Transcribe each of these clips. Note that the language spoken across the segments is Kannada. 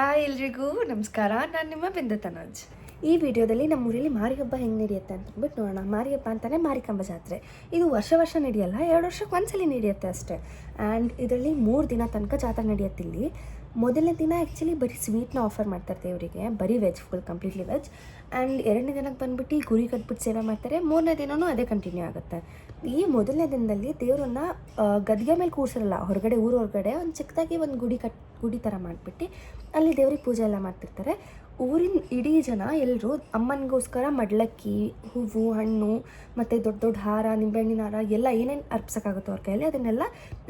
ಎಲ್ರಿಗೂ, ನಮಸ್ಕಾರ. ನಾನು ನಿಮ್ಮ ಬಿಂದು ತನೋಜ್. ಈ ವಿಡಿಯೋದಲ್ಲಿ ನಮ್ಮ ಊರಲ್ಲಿ ಮಾರಿ ಹಬ್ಬ ಹೆಂಗೆ ನಡೆಯುತ್ತೆ ಅಂತ ಅಂದ್ಬಿಟ್ಟು ನೋಡೋಣ. ಮಾರಿ ಹಬ್ಬ ಅಂತಾನೆ ಮಾರಿಕಂಬ ಜಾತ್ರೆ. ಇದು ವರ್ಷ ವರ್ಷ ನಡೆಯಲ್ಲ, ಎರಡು ವರ್ಷಕ್ಕೆ ಒಂದ್ಸಲಿ ನಡೆಯುತ್ತೆ ಅಷ್ಟೇ. ಆ್ಯಂಡ್ ಇದರಲ್ಲಿ ಮೂರು ದಿನ ತನಕ ಜಾತ್ರೆ ನಡೆಯುತ್ತೆ ಇಲ್ಲಿ. ಮೊದಲನೇ ದಿನ ಆ್ಯಕ್ಚುಲಿ ಬರೀ ಸ್ವೀಟ್ನ ಆಫರ್ ಮಾಡ್ತಾರೆ ದೇವರಿಗೆ. ಬರೀ veg full completely veg and ಎರಡನೇ ದಿನಕ್ಕೆ ಬಂದ್ಬಿಟ್ಟು ಗುರಿ ಕಟ್ಬಿಟ್ಟು ಸೇವೆ ಮಾಡ್ತಾರೆ. ಮೂರನೇ ದಿನವೂ ಅದೇ ಕಂಟಿನ್ಯೂ ಆಗುತ್ತೆ. ಈ ಮೊದಲನೇ ದಿನದಲ್ಲಿ ದೇವರನ್ನ ಗದ್ಗೆ ಮೇಲೆ ಕೂರಿಸಿರಲ್ಲ, ಹೊರಗಡೆ, ಊರು ಹೊರಗಡೆ, ಒಂದು ಚಿಕ್ಕದಾಗಿ ಒಂದು ಗುಡಿ ಕಟ್ ಗುಡಿ ಥರ ಮಾಡಿಬಿಟ್ಟು ಅಲ್ಲಿ ದೇವ್ರಿಗೆ ಪೂಜೆ ಎಲ್ಲ ಮಾಡ್ತಿರ್ತಾರೆ. ಊರಿನ ಇಡೀ ಜನ ಎಲ್ಲರೂ ಅಮ್ಮನಿಗೋಸ್ಕರ ಮಡ್ಲಕ್ಕಿ, ಹೂವು, ಹಣ್ಣು ಮತ್ತು ದೊಡ್ಡ ದೊಡ್ಡ ಹಾರ, ನಿಂಬೆಹಣ್ಣಿನ ಹಾರ ಎಲ್ಲ ಏನೇನು ಅರ್ಪಿಸೋಕ್ಕಾಗುತ್ತೋ ಅವ್ರ ಕೈಯಲ್ಲಿ ಅದನ್ನೆಲ್ಲ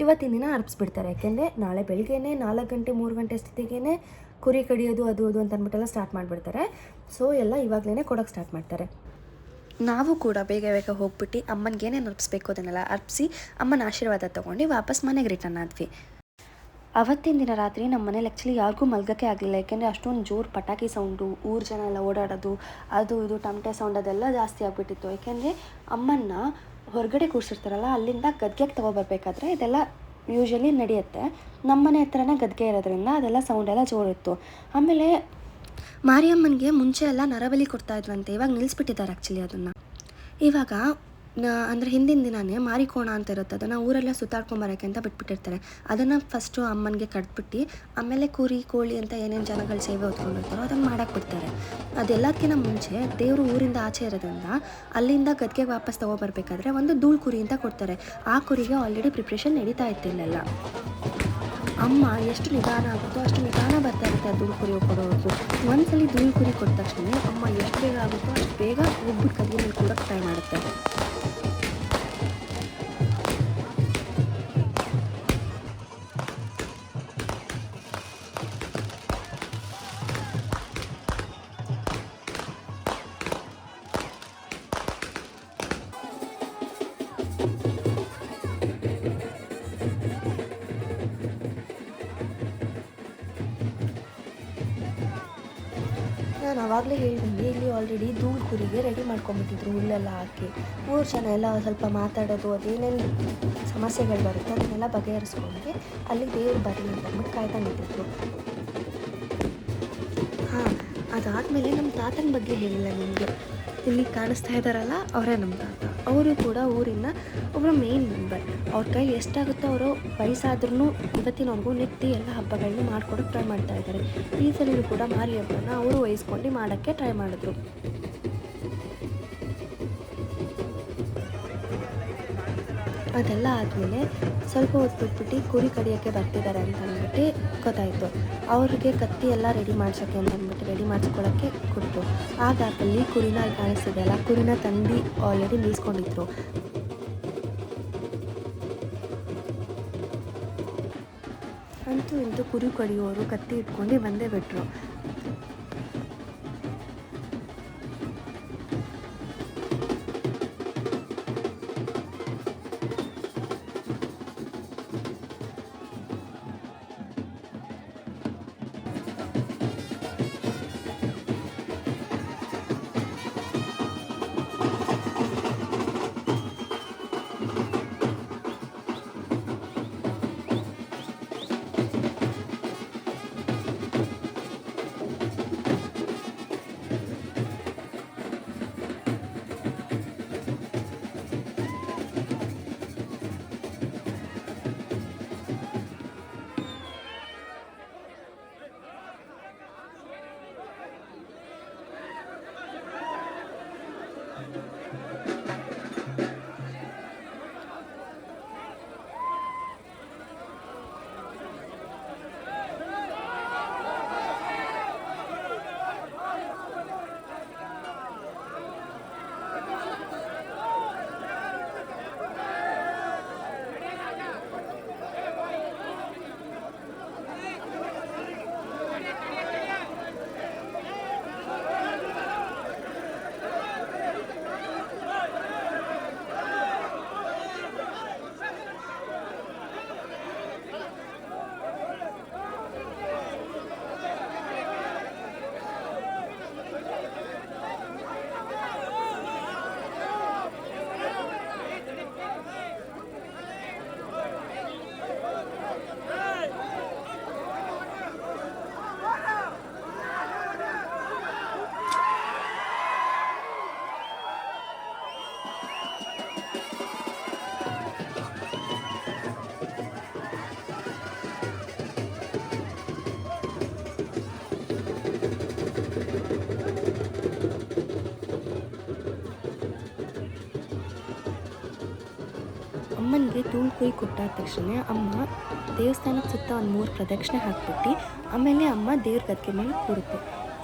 ಇವತ್ತಿನ ದಿನ ಅರ್ಪಿಸ್ಬಿಡ್ತಾರೆ. ಯಾಕೆಂದರೆ ನಾಳೆ ಬೆಳಗ್ಗೆನೇ ನಾಲ್ಕು ಗಂಟೆ, ಮೂರು ಗಂಟೆ ಅಷ್ಟೊತ್ತಿಗೆ ಕುರಿ ಕಡಿಯೋದು, ಅದು ಅದು ಅಂತ ಅಂದ್ಬಿಟ್ಟೆಲ್ಲ ಸ್ಟಾರ್ಟ್ ಮಾಡಿಬಿಡ್ತಾರೆ. ಸೊ ಎಲ್ಲ ಇವಾಗಲೇ ಕೊಡೋಕೆ ಸ್ಟಾರ್ಟ್ ಮಾಡ್ತಾರೆ. ನಾವು ಕೂಡ ಬೇಗ ಬೇಗ ಹೋಗ್ಬಿಟ್ಟು ಅಮ್ಮನಿಗೆ ಏನೇನು ಅರ್ಪಿಸ್ಬೇಕು ಅದನ್ನೆಲ್ಲ ಅರ್ಪಿಸಿ ಅಮ್ಮನ ಆಶೀರ್ವಾದ ತೊಗೊಂಡು ವಾಪಸ್ ಮನೆಗೆ ರಿಟರ್ನ್ ಆದ್ವಿ. ಅವತ್ತಿನ ದಿನ ರಾತ್ರಿ ನಮ್ಮ ಮನೇಲಿ ಆ್ಯಕ್ಚುಲಿ ಯಾರಿಗೂ ಮಲ್ಗೋಕ್ಕೆ ಆಗಲಿಲ್ಲ ಯಾಕೆಂದರೆ ಅಷ್ಟೊಂದು ಜೋರು ಪಟಾಕಿ ಸೌಂಡು ಊರು ಜನ ಎಲ್ಲ ಓಡಾಡೋದು, ಅದು ಇದು ಟಮಟೆ ಸೌಂಡ್ ಅದೆಲ್ಲ ಜಾಸ್ತಿ ಆಗಿಬಿಟ್ಟಿತ್ತು. ಯಾಕೆಂದರೆ ಅಮ್ಮನ್ನ ಹೊರಗಡೆ ಕೂರಿಸಿರ್ತಾರಲ್ಲ, ಅಲ್ಲಿಂದ ಗದ್ಗೆಗೆ ತೊಗೊಬರ್ಬೇಕಾದ್ರೆ ಇದೆಲ್ಲ ಯೂಶ್ವಲಿ ನಡೆಯುತ್ತೆ. ನಮ್ಮ ಮನೆ ಹತ್ರನೇ ಗದ್ಗೆ ಇರೋದ್ರಿಂದ ಅದೆಲ್ಲ ಸೌಂಡೆಲ್ಲ ಜೋರಿತ್ತು. ಆಮೇಲೆ ಮಾರಿಯಮ್ಮನಿಗೆ ಮುಂಚೆ ಎಲ್ಲ ನರಬಲಿ ಕೊಡ್ತಾ ಇದ್ವಂತೆ ಇವಾಗ ನಿಲ್ಲಿಸ್ಬಿಟ್ಟಿದ್ದಾರೆ ಆ್ಯಕ್ಚುಲಿ ಅದನ್ನು. ಇವಾಗ ಅಂದರೆ ಹಿಂದಿನ ದಿನವೇ ಮಾರಿಕೋಣ ಅಂತ ಇರುತ್ತೆ. ಅದನ್ನು ಊರೆಲ್ಲ ಸುತ್ತಾಡ್ಕೊಂಬರೋಕ್ಕೆ ಅಂತ ಬಿಟ್ಬಿಟ್ಟಿರ್ತಾರೆ. ಅದನ್ನು ಫಸ್ಟು ಅಮ್ಮನಿಗೆ ಕಟ್ಬಿಟ್ಟು, ಆಮೇಲೆ ಕುರಿ, ಕೋಳಿ ಅಂತ ಏನೇನು ಜನಗಳು ಸೇವೆ ಹೊತ್ಕೊಂಡಿರ್ತಾರೋ ಅದನ್ನು ಮಾಡಕ್ಕೆ ಬಿಡ್ತಾರೆ. ಅದೆಲ್ಲದಕ್ಕಿಂತ ಮುಂಚೆ ದೇವರು ಊರಿಂದ ಆಚೆ ಇರೋದ್ರಿಂದ ಅಲ್ಲಿಂದ ಗದ್ಗೆಗೆ ವಾಪಸ್ ತೊಗೊಬರ್ಬೇಕಾದ್ರೆ ಒಂದು ಧೂಳು ಕುರಿ ಅಂತ ಕೊಡ್ತಾರೆ. ಆ ಕುರಿಗೆ ಆಲ್ರೆಡಿ ಪ್ರಿಪ್ರೇಷನ್ ನಡೀತಾ ಇತ್ತು ಇಲ್ಲೆಲ್ಲ ಅಮ್ಮ, ಎಷ್ಟು ನಿಧಾನ ಆಗುತ್ತೋ ಅಷ್ಟು ನಿಧಾನ ಬರ್ತಾ ಇರುತ್ತೆ ಆ ಧೂಳು ಕುರಿ ಕೊಡೋದು ಒಂದ್ಸಲಿ ಧೂಳು ಕುರಿ ಕೊಟ್ಟ ತಕ್ಷಣ ಅಮ್ಮ ಎಷ್ಟು ಬೇಗ ಆಗುತ್ತೋ ಅಷ್ಟು ಬೇಗ ಹೋಗ್ಬಿಟ್ಟು ಕದ್ಗೆ ಕೂಡ ಟ್ರೈ ಮಾಡುತ್ತೆ. ನಾನು ಹೇಳಿದಂಗೆ ಇಲ್ಲಿ ಆಲ್ರೆಡಿ ಧೂಳು ಕುರಿಗೆ ರೆಡಿ ಮಾಡ್ಕೊಂಬಿಟ್ಟಿದ್ರು ಹುಲ್ಲೆಲ್ಲ ಹಾಕಿ. ಮೂರು ಜನ ಎಲ್ಲ ಸ್ವಲ್ಪ ಮಾತಾಡೋದು ಅದೇನೇನು ಸಮಸ್ಯೆಗಳು ಬರುತ್ತೆ ಅದನ್ನೆಲ್ಲ ಬಗೆಹರಿಸ್ಕೊಂಡು ಅಲ್ಲಿ ದೇವ್ರು ಬರಲಿ ಅಂತ ಅಂದ್ಬಿಟ್ಟು ಕಾಯ್ತಾ ನಿಂತಿದ್ರು. ಹಾಂ, ಅದಾದಮೇಲೆ ನಮ್ಮ ತಾತನ ಬಗ್ಗೆ ಹೇಳಿಲ್ಲ ನಿಮಗೆ. ಇಲ್ಲಿ ಕಾಣಿಸ್ತಾ ಇದ್ದಾರಲ್ಲ ಅವರೇ ನಮ್ಮ ತಾತ. ಅವರು ಕೂಡ ಊರಿನ ಒಬ್ಬರ ಮೇನ್ ಮೆಂಬರ್ ಅವ್ರ ಕೈ ಎಷ್ಟಾಗುತ್ತೋ ಅವರು ವಯಸ್ಸಾದ್ರೂ ಇವತ್ತಿನವರೆಗೂ ನೆಟ್ಟಿ ಎಲ್ಲ ಹಬ್ಬಗಳನ್ನ ಮಾಡ್ಕೊಡೋಕೆ ಟ್ರೈ ಮಾಡ್ತಾ ಇದ್ದಾರೆ ಈ ಸಲ ಕೂಡ ಮಾರಿ ಹಬ್ಬನ ಅವರು ವಹಿಸ್ಕೊಂಡು ಮಾಡೋಕ್ಕೆ ಟ್ರೈ ಮಾಡಿದ್ರು. ಅದೆಲ್ಲ ಆದಮೇಲೆ ಸ್ವಲ್ಪ ಹೊತ್ತು ಬಿಟ್ಬಿಟ್ಟು ಕುರಿ ಕಡಿಯೋಕ್ಕೆ ಬರ್ತಿದ್ದಾರೆ ಅಂತ ಅಂದ್ಬಿಟ್ಟು ಗೊತ್ತಾಯಿತು. ಅವ್ರಿಗೆ ಕತ್ತಿ ಎಲ್ಲ ರೆಡಿ ಮಾಡ್ಸೋಕ್ಕೆ ಅಂತ ಅಂದ್ಬಿಟ್ಟು ರೆಡಿ ಮಾಡಿಸ್ಕೊಳ್ಳೋಕ್ಕೆ ಕೊಟ್ಟರು ಆ ಗ್ಯಾಪಲ್ಲಿ ಕುರಿನ ಅಲ್ಲಿ ಕಾಣಿಸ್ತಿದೆಯಲ್ಲ ಕುರಿನ ತಂದು ಆಲ್ರೆಡಿ ನಿಲ್ಸ್ಕೊಂಡಿದ್ರು ಅಂತೂ ಇಂತೂ ಕುರಿ ಕಡಿಯೋರು ಕತ್ತಿ ಇಟ್ಕೊಂಡು ಬಂದೇ ಬಿಟ್ರು. ಅಮ್ಮನಿಗೆ ತೂಳು ಕುಯ್ ಕೊಟ್ಟಾದ ತಕ್ಷಣ ಅಮ್ಮ ದೇವಸ್ಥಾನದ ಸುತ್ತ ಒಂದು ಮೂರು ಪ್ರದಕ್ಷಿಣೆ ಹಾಕ್ಬಿಟ್ಟು, ಆಮೇಲೆ ಅಮ್ಮ ದೇವ್ರ ಗದ್ಗೆ ಮೇಲೆ ಕೂರುತ್ತೆ.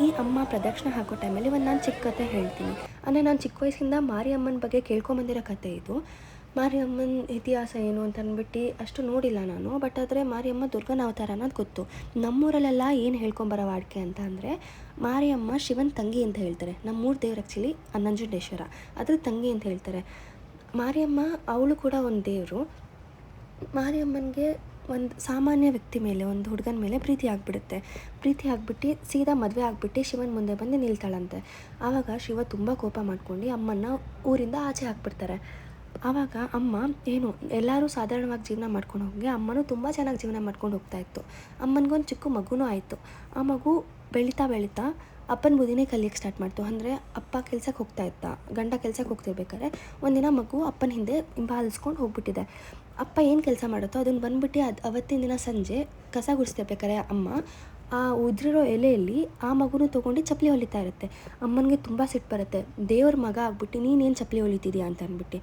ಈ ಅಮ್ಮ ಪ್ರದಕ್ಷಿಣೆ ಹಾಕೋ ಟೈಮಲ್ಲಿ ಒಂದು ನಾನು ಚಿಕ್ಕ ಕತೆ ಹೇಳ್ತೀನಿ. ಅಂದರೆ ನಾನು ಚಿಕ್ಕ ವಯಸ್ಸಿಂದ ಮಾರಿಯಮ್ಮನ ಬಗ್ಗೆ ಕೇಳ್ಕೊಂಬಂದಿರೋ ಕತೆ ಇದು. ಮಾರಿಯಮ್ಮನ ಇತಿಹಾಸ ಏನು ಅಂತ ಅಂದ್ಬಿಟ್ಟು ಅಷ್ಟು ನೋಡಿಲ್ಲ ನಾನು ಬಟ್ ಆದರೆ ಮಾರಿಯಮ್ಮ ದುರ್ಗನ ಅವತಾರ ಅನ್ನೋದು ಗೊತ್ತು. ನಮ್ಮೂರಲ್ಲೆಲ್ಲ ಏನು ಹೇಳ್ಕೊಂಬರೋ ವಾಡಿಕೆ ಅಂತ ಅಂದರೆ, ಮಾರಿಯಮ್ಮ ಶಿವನ ತಂಗಿ ಅಂತ ಹೇಳ್ತಾರೆ. ನಮ್ಮೂರು ದೇವ್ರು ಆ್ಯಕ್ಚುಲಿ ನಂಜುಂಡೇಶ್ವರ ಅದ್ರ ತಂಗಿ ಅಂತ ಹೇಳ್ತಾರೆ. ಮಾರಿಯಮ್ಮ, ಅವಳು ಕೂಡ ಒಂದು ದೇವರು. ಮಾರಿಯಮ್ಮನಿಗೆ ಒಂದು ಸಾಮಾನ್ಯ ವ್ಯಕ್ತಿ ಮೇಲೆ, ಒಂದು ಹುಡುಗನ ಮೇಲೆ ಪ್ರೀತಿ ಆಗಿಬಿಡುತ್ತೆ. ಪ್ರೀತಿ ಆಗಿಬಿಟ್ಟು, ಸೀದಾ ಮದುವೆ ಆಗಿಬಿಟ್ಟು ಶಿವನ ಮುಂದೆ ಬಂದು ನಿಲ್ತಾಳಂತೆ. ಆವಾಗ ಶಿವ ತುಂಬ ಕೋಪ ಮಾಡ್ಕೊಂಡು ಅಮ್ಮನ್ನ ಊರಿಂದ ಆಚೆ ಹಾಕ್ಬಿಡ್ತಾರೆ. ಆವಾಗ ಅಮ್ಮ, ಏನು, ಎಲ್ಲರೂ ಸಾಧಾರಣವಾಗಿ ಜೀವನ ಮಾಡ್ಕೊಂಡು ಹೋಗಿ ಅಮ್ಮನೂ ತುಂಬ ಚೆನ್ನಾಗಿ ಜೀವನ ಮಾಡ್ಕೊಂಡು ಹೋಗ್ತಾ ಇತ್ತು. ಅಮ್ಮನಿಗೊಂದು ಚಿಕ್ಕ ಮಗುನೂ ಆಯಿತು. ಆ ಮಗು ಬೆಳೀತಾ ಬೆಳೀತಾ ಅಪ್ಪನ ಬುದ್ಧಿನೇ ಕಲಿಯಕ್ಕೆ ಸ್ಟಾರ್ಟ್ ಮಾಡ್ತು. ಅಂದರೆ ಅಪ್ಪ ಕೆಲ್ಸಕ್ಕೆ ಹೋಗ್ತಾ ಇದ್ದ. ಗಂಡ ಕೆಲ್ಸಕ್ಕೆ ಹೋಗ್ತಿರ್ಬೇಕಾದ್ರೆ ಒಂದಿನ ಮಗು ಅಪ್ಪನ ಹಿಂದೆ ಹಿಂಬಾಲಿಸ್ಕೊಂಡು ಹೋಗ್ಬಿಟ್ಟಿದೆ. ಅಪ್ಪ ಏನು ಕೆಲಸ ಮಾಡುತ್ತೋ ಅದನ್ನು ಬಂದ್ಬಿಟ್ಟು ಅದು ಅವತ್ತಿನ ದಿನ ಸಂಜೆ ಕಸ ಗುಡಿಸ್ತಿರ್ಬೇಕಾರೆ ಅಮ್ಮ, ಆ ಉದ್ರಿರೋ ಎಲೆಯಲ್ಲಿ ಆ ಮಗುನು ತೊಗೊಂಡು ಚಪ್ಪಲಿ ಹೊಲಿತಾ ಇರುತ್ತೆ. ಅಮ್ಮನಿಗೆ ತುಂಬ ಸಿಟ್ಟು ಬರುತ್ತೆ. ದೇವ್ರ ಮಗ ಆಗ್ಬಿಟ್ಟು ನೀನೇನು ಚಪ್ಪಲಿ ಹೊಲಿತಿದ್ಯಾ ಅಂತ ಅಂದ್ಬಿಟ್ಟು.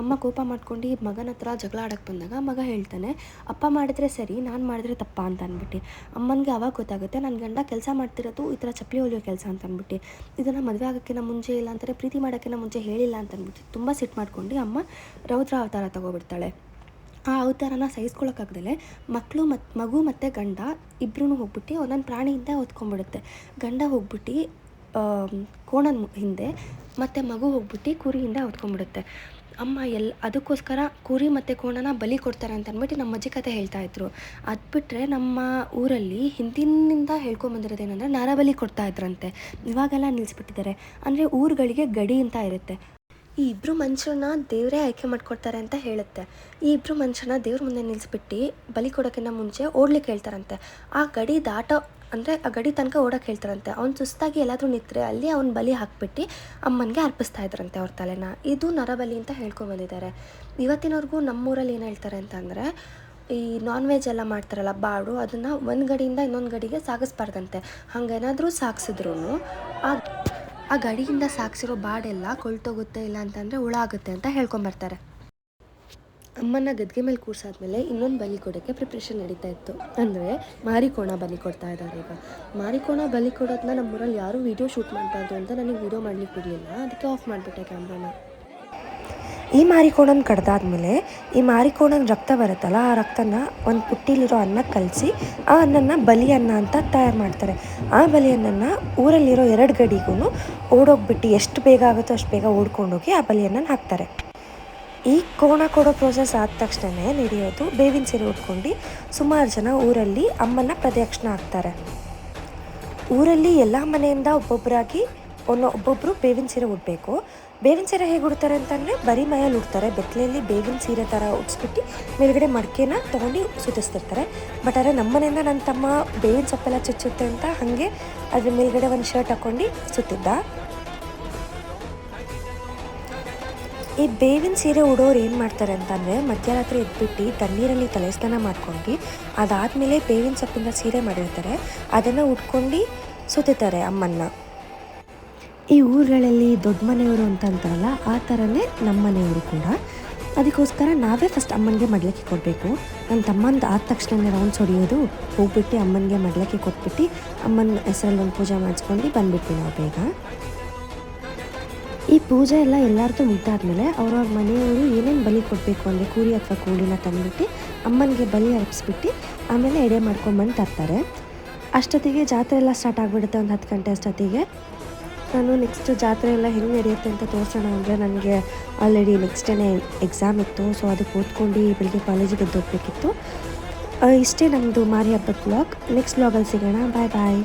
ಅಮ್ಮ ಕೋಪ ಮಾಡ್ಕೊಂಡು ಮಗನ ಹತ್ರ ಜಗಳ ಆಡಕ್ಕೆ ಬಂದಾಗ ಮಗ ಹೇಳ್ತಾನೆ, ಅಪ್ಪ ಮಾಡಿದ್ರೆ ಸರಿ, ನಾನು ಮಾಡಿದ್ರೆ ತಪ್ಪ ಅಂತ ಅಂದ್ಬಿಟ್ಟು ಅಮ್ಮನಿಗೆ ಅವಾಗ ಗೊತ್ತಾಗುತ್ತೆ ನನ್ನ ಗಂಡ ಕೆಲಸ ಮಾಡ್ತಿರೋದು ಈ ಥರ ಚಪ್ಪಲಿ ಹೊಲಿಯೋ ಕೆಲಸ ಅಂತ ಅಂದ್ಬಿಟ್ಟು ಇದನ್ನು ಮದುವೆ ಆಗೋಕ್ಕಿಂತ ಮುಂಚೆ ಇಲ್ಲ ಅಂತಾರೆ, ಪ್ರೀತಿ ಮಾಡೋಕ್ಕಿಂತ ಮುಂಚೆ ಹೇಳಿಲ್ಲ ಅಂತ ಅಂದ್ಬಿಟ್ಟು ತುಂಬ ಸಿಟ್ಟು ಮಾಡ್ಕೊಂಡು ಅಮ್ಮ ರೌದ್ರ ಅವತಾರ ತಗೊಬಿಡ್ತಾಳೆ. ಆ ಅವತಾರನ ಸಹಿಸ್ಕೊಳಕ್ಕಾಗ್ದಲೆ ಮಕ್ಕಳು ಮತ್ತು ಮಗು ಮತ್ತು ಗಂಡ ಇಬ್ಬರೂ ಹೋಗ್ಬಿಟ್ಟು ಒಂದೊಂದು ಪ್ರಾಣಿಯಿಂದ ಹೊತ್ಕೊಂಡ್ಬಿಡುತ್ತೆ. ಗಂಡ ಹೋಗ್ಬಿಟ್ಟು ಕೋಣನ ಹಿಂದೆ ಮತ್ತು ಮಗು ಹೋಗ್ಬಿಟ್ಟು ಕುರಿಯಿಂದ ಹೊತ್ಕೊಂಡ್ಬಿಡುತ್ತೆ. ಅಮ್ಮ ಎಲ್, ಅದಕ್ಕೋಸ್ಕರ ಕುರಿ ಮತ್ತು ಕೋಣನ ಬಲಿ ಕೊಡ್ತಾರೆ ಅಂತ ಅಂದ್ಬಿಟ್ಟು ನಮ್ಮ ಅಜ್ಜಿ ಕತೆ ಹೇಳ್ತಾ ಇದ್ರು. ಅದು ಬಿಟ್ಟರೆ ನಮ್ಮ ಊರಲ್ಲಿ ಹಿಂದಿನಿಂದ ಹೇಳ್ಕೊಂಬಂದಿರೋದೇನೆಂದರೆ ನರಬಲಿ ಕೊಡ್ತಾ ಇದ್ರಂತೆ. ಇವಾಗೆಲ್ಲ ನಿಲ್ಲಿಸ್ಬಿಟ್ಟಿದ್ದಾರೆ ಅಂದರೆ ಊರುಗಳಿಗೆ ಗಡಿ ಅಂತ ಇರುತ್ತೆ. ಈ ಇಬ್ಬರು ಮನುಷ್ಯರನ್ನ ದೇವರೇ ಆಯ್ಕೆ ಮಾಡ್ಕೊಡ್ತಾರೆ ಅಂತ ಹೇಳುತ್ತೆ. ಈ ಇಬ್ಬರು ಮನುಷ್ಯರನ್ನ ದೇವ್ರ ಮುಂದೆ ನಿಲ್ಲಿಸ್ಬಿಟ್ಟು ಬಲಿ ಕೊಡೋಕ್ಕಿಂತ ಮುಂಚೆ ಓಡ್ಲಿಕ್ಕೆ ಹೇಳ್ತಾರಂತೆ. ಆ ಗಡಿ ದಾಟ ಅಂದರೆ ಆ ಗಡಿ ತನಕ ಓಡೋಕೆ ಹೇಳ್ತಾರಂತೆ. ಅವ್ನು ಸುಸ್ತಾಗಿ ಎಲ್ಲಾದರೂ ನಿಂತರೆ ಅಲ್ಲಿ ಅವ್ನ ಬಲಿ ಹಾಕ್ಬಿಟ್ಟು ಅಮ್ಮನಿಗೆ ಅರ್ಪಿಸ್ತಾ ಇದ್ರಂತೆ ಅವ್ರ ತಲೆನ. ಇದು ನರಬಲಿ ಅಂತ ಹೇಳ್ಕೊಂಬಂದಿದ್ದಾರೆ ಇವತ್ತಿನವರೆಗೂ ನಮ್ಮೂರಲ್ಲಿ ಏನು ಹೇಳ್ತಾರೆ ಅಂತಂದರೆ, ಈ ನಾನ್ ವೆಜ್ ಎಲ್ಲ ಮಾಡ್ತಾರಲ್ಲ ಬಾಡು, ಅದನ್ನು ಒಂದು ಗಡಿಯಿಂದ ಇನ್ನೊಂದು ಗಡಿಗೆ ಸಾಗಿಸ್ಬಾರ್ದಂತೆ. ಹಂಗೇನಾದರೂ ಸಾಗಿಸಿದ್ರು ಆ ಆ ಗಡಿಯಿಂದ ಸಾಗಿಸಿರೋ ಬಾಡೆಲ್ಲ ಕೊಳ್ತೋಗುತ್ತೆ ಇಲ್ಲ ಅಂತಂದರೆ ಹುಳ ಆಗುತ್ತೆ ಅಂತ ಹೇಳ್ಕೊಂಬರ್ತಾರೆ ಅಮ್ಮನ ಗದ್ಗೆ ಮೇಲೆ ಕೂರ್ಸಾದ್ಮೇಲೆ ಇನ್ನೊಂದು ಬಲಿ ಕೊಡೋಕ್ಕೆ ಪ್ರಿಪ್ರೇಷನ್ ನಡೀತಾ ಇತ್ತು. ಅಂದರೆ ಮಾರಿಕೋಣ ಬಲಿ ಕೊಡ್ತಾ ಇದ್ದಾರೆ ಈಗ. ಮಾರಿಕೋಣ ಬಲಿ ಕೊಡೋದನ್ನ ನಮ್ಮೂರಲ್ಲಿ ಯಾರೂ ವೀಡಿಯೋ ಶೂಟ್ ಮಾಡಬಾರ್ದು ಅಂತ ನನಗೆ ವೀಡಿಯೋ ಮಾಡ್ಲಿಕ್ಕೆ ಬಿಡಲಿಲ್ಲ. ಅದಕ್ಕೆ ಆಫ್ ಮಾಡಿಬಿಟ್ಟೆ ಕ್ಯಾಮ್ರಾನ ಈ ಮಾರಿಕೋಣನ ಕಡ್ದಾದ್ಮೇಲೆ ಈ ಮಾರಿಕೋಣನ ರಕ್ತ ಬರುತ್ತಲ್ಲ, ಆ ರಕ್ತನ ಒಂದು ಪುಟ್ಟಿಲಿರೋ ಅನ್ನ ಕಲಸಿ ಆ ಅನ್ನನ ಬಲಿ ಅನ್ನ ಅಂತ ತಯಾರು ಮಾಡ್ತಾರೆ. ಆ ಬಲಿ ಅನ್ನನ ಊರಲ್ಲಿರೋ ಎರಡು ಗಡಿಗೂ ಓಡೋಗ್ಬಿಟ್ಟು ಎಷ್ಟು ಬೇಗ ಆಗುತ್ತೋ ಅಷ್ಟು ಬೇಗ ಓಡ್ಕೊಂಡೋಗಿ ಆ ಬಲಿಯನ್ನ ಹಾಕ್ತಾರೆ. ಈ ಕೋಣ ಕೊಡೋ ಪ್ರೋಸೆಸ್ ಆದ ತಕ್ಷಣವೇ ನಡೆಯೋದು, ಬೇವಿನ ಸೀರೆ ಉಟ್ಕೊಂಡು ಸುಮಾರು ಜನ ಊರಲ್ಲಿ ಅಮ್ಮನ ಪ್ರದಕ್ಷಿಣೆ ಹಾಕ್ತಾರೆ. ಊರಲ್ಲಿ ಎಲ್ಲ ಮನೆಯಿಂದ ಒಬ್ಬೊಬ್ಬರಾಗಿ ಒನ್ನ ಒಬ್ಬೊಬ್ಬರು ಬೇವಿನ ಸೀರೆ ಉಡಬೇಕು ಬೇವಿನ ಸೀರೆ ಹೇಗೆ ಉಡ್ತಾರೆ ಅಂತಂದರೆ ಬರೀ ಮೈಯಲ್ಲಿ ಉಡ್ತಾರೆ. ಬೆತ್ತಲೆಯಲ್ಲಿ ಬೇವಿನ ಸೀರೆ ಥರ ಉಡ್ಸ್ಬಿಟ್ಟು ಮೇಲುಗಡೆ ಮಡಕೆನ ತೊಗೊಂಡು ಸುತ್ತಿಸ್ತಿರ್ತಾರೆ. ಬಟ್ ಆದರೆ ನಮ್ಮ ಮನೆಯಿಂದ ನನ್ನ ತಮ್ಮ ಬೇವಿನ ಸೊಪ್ಪೆಲ್ಲ ಚುಚ್ಚುತ್ತೆ ಅಂತ ಹಾಗೆ ಅದ್ರ ಮೇಲುಗಡೆ ಒಂದು ಶರ್ಟ್ ಹಾಕ್ಕೊಂಡು ಸುತ್ತಿದ್ದ. ಈ ಬೇವಿನ ಸೀರೆ ಉಡೋರು ಏನು ಮಾಡ್ತಾರೆ ಅಂತಂದರೆ ಮಧ್ಯರಾತ್ರಿ ಎದ್ಬಿಟ್ಟು ತಣ್ಣೀರಲ್ಲಿ ತಲೆ ಸ್ನಾನ ಮಾಡ್ಕೊಂಡು ಅದಾದಮೇಲೆ ಬೇವಿನ ಸೊಪ್ಪಿನ ಸೀರೆ ಮಾಡಿರ್ತಾರೆ. ಅದನ್ನು ಉಟ್ಕೊಂಡು ಸುತ್ತಾರೆ ಅಮ್ಮನ್ನ. ಈ ಊರುಗಳಲ್ಲಿ ದೊಡ್ಡ ಮನೆಯವರು ಅಂತ ಅಂತಾರಲ್ಲ, ಆ ಥರನೇ ನಮ್ಮ ಮನೆಯವರು ಕೂಡ. ಅದಕ್ಕೋಸ್ಕರ ನಾವೇ ಫಸ್ಟ್ ಅಮ್ಮನಿಗೆ ಮಡ್ಲಕ್ಕೆ ಕೊಡಬೇಕು. ನನ್ನ ತಮ್ಮಂದು ಆದ ತಕ್ಷಣ ರೌಂಡ್ಸ್ ಹೊಡೆಯೋದು, ಹೋಗ್ಬಿಟ್ಟು ಅಮ್ಮನಿಗೆ ಮಡ್ಲಕ್ಕೆ ಕೊಟ್ಬಿಟ್ಟು ಅಮ್ಮನ ಹೆಸರಲ್ಲಿ ಒಂದು ಪೂಜೆ ಮಾಡಿಸ್ಕೊಂಡು ಬಂದ್ಬಿಟ್ಟು ನಾವು ಬೇಗ. ಈ ಪೂಜೆ ಎಲ್ಲ ಎಲ್ಲರದ್ದು ಮುಗ್ದಾದ್ಮೇಲೆ ಅವ್ರವ್ರ ಮನೆಯವರು ಏನೇನು ಬಲಿ ಕೊಡಬೇಕು ಅಂದರೆ ಕೂರಿ ಅಥವಾ ಕೋಳಿನ ತಂದುಬಿಟ್ಟು ಅಮ್ಮನಿಗೆ ಬಲಿ ಅರ್ಪಿಸ್ಬಿಟ್ಟು ಆಮೇಲೆ ಎಡೆ ಮಾಡ್ಕೊಂಬಂದು ತರ್ತಾರೆ. ಅಷ್ಟೊತ್ತಿಗೆ ಜಾತ್ರೆ ಎಲ್ಲ ಸ್ಟಾರ್ಟ್ ಆಗಿಬಿಡುತ್ತೆ ಒಂದು ಹತ್ತು ಗಂಟೆ ಅಷ್ಟೊತ್ತಿಗೆ. ನಾನು ನೆಕ್ಸ್ಟ್ ಜಾತ್ರೆ ಎಲ್ಲ ಹೆಂಗೆ ನಡೆಯುತ್ತೆ ಅಂತ ತೋರಿಸೋಣ ಅಂದರೆ ನನಗೆ ಆಲ್ರೆಡಿ ನೆಕ್ಸ್ಟ್ ಡೇನೇ ಎಕ್ಸಾಮ್ ಇತ್ತು ಸೊ ಅದಕ್ಕೆ ಓದ್ಕೊಂಡು ಬೆಳಿಗ್ಗೆ ಕಾಲೇಜಿಗೆ ಎದ್ದು ಹೋಗ್ಬೇಕಿತ್ತು ಇಷ್ಟೇ ನಮ್ಮದು ಮಾರಿ ಹಬ್ಬದ ಬ್ಲಾಗ್ ನೆಕ್ಸ್ಟ್ ಬ್ಲಾಗಲ್ಲಿ ಸಿಗೋಣ. ಬಾಯ್ ಬಾಯ್